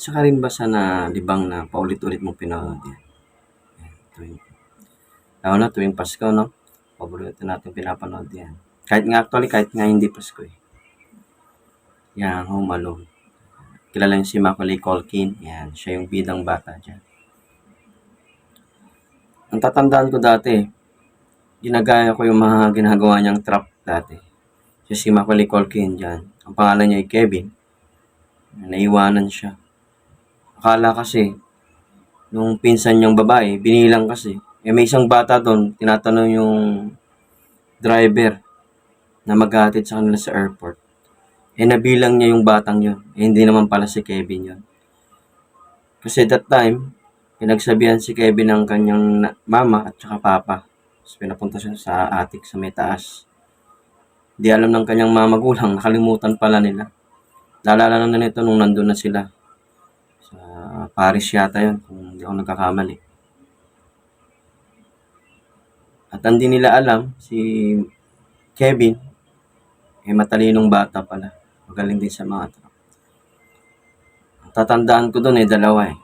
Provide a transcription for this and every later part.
Isa ka rin ba sa nalibang na paulit-ulit mong pinanood? Yan, tuwing, lalo na tuwing Pasko, no? Paborito natin pinapanood yan. Kahit nga actually, kahit nga hindi Pasko eh. Yan, Home Alone. Kilala niyo si Macaulay Culkin. Yan, siya yung bidang bata dyan. Ang tatandaan ko dati, ginagaya ko yung mga ginagawa niyang trap dati. Siya si Macaulay Culkin dyan. Ang pangalan niya ay Kevin. Naiwanan siya. Akala kasi, nung pinsan niyang babae, binilang kasi. Eh, may isang bata doon, tinatanong yung driver na maghatid sa kanila sa airport. Eh, nabilang niya yung batang yun. Eh, hindi naman pala si Kevin yun. Kasi that time, pinagsabihan si Kevin ng kanyang mama at saka papa. Tapos pinapunta siya sa attic sa may taas. Di alam ng kanyang mga magulang, nakalimutan pala nila. Naalala na nito nung nandun na sila. Sa Paris yata yun, kung hindi ako nagkakamali. At hindi nila alam, si Kevin, eh matalinong bata pala. Magaling din sa mga. Ang Tatandaan ko doon eh, dalawa eh.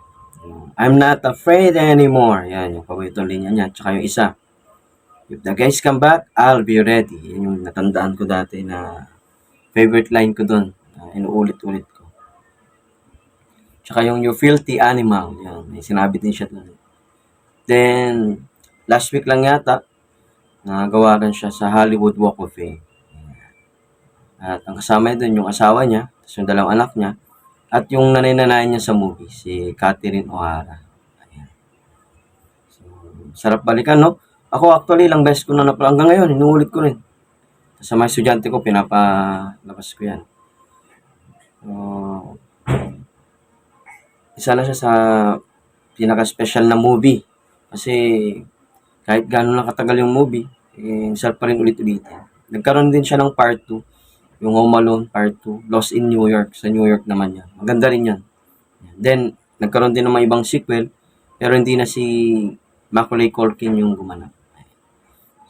I'm not afraid anymore. Yan, yung paboritong linya niya. Tsaka yung isa. If the guys come back, I'll be ready. Yan yung natandaan ko dati na favorite line ko doon. Na inuulit-ulit ko. Tsaka yung you filthy animal. Yan, may sinabi din siya doon. Then, last week lang yata, nagawa rin siya sa Hollywood Walk of Fame. At ang kasama niya doon yung asawa niya, tapos yung dalawang anak niya, at yung nanay-nanay niya sa movie, si Catherine O'Hara. So, sarap balikan, no? Ako actually, ilang beses ko na napala. Hanggang ngayon, inuulit ko rin. Sa mga estudyante ko, pinapalabas ko yan. So, isa na siya sa pinaka-special na movie. Kasi kahit gano'n lang katagal yung movie, eh, sarap pa rin ulit-ulitin. Nagkaroon din siya ng part 2, yung Home Alone part 2, Lost in New York, sa New York naman yan. Maganda rin yan. Then, nagkaroon din ng mga ibang sequel, pero hindi na si Macaulay Culkin yung gumanap.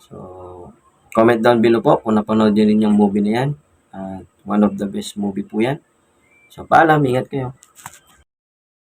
So, comment down below po kung napanood nyo rin yung movie na yan. At one of the best movie po yan. So, paalam, ingat kayo.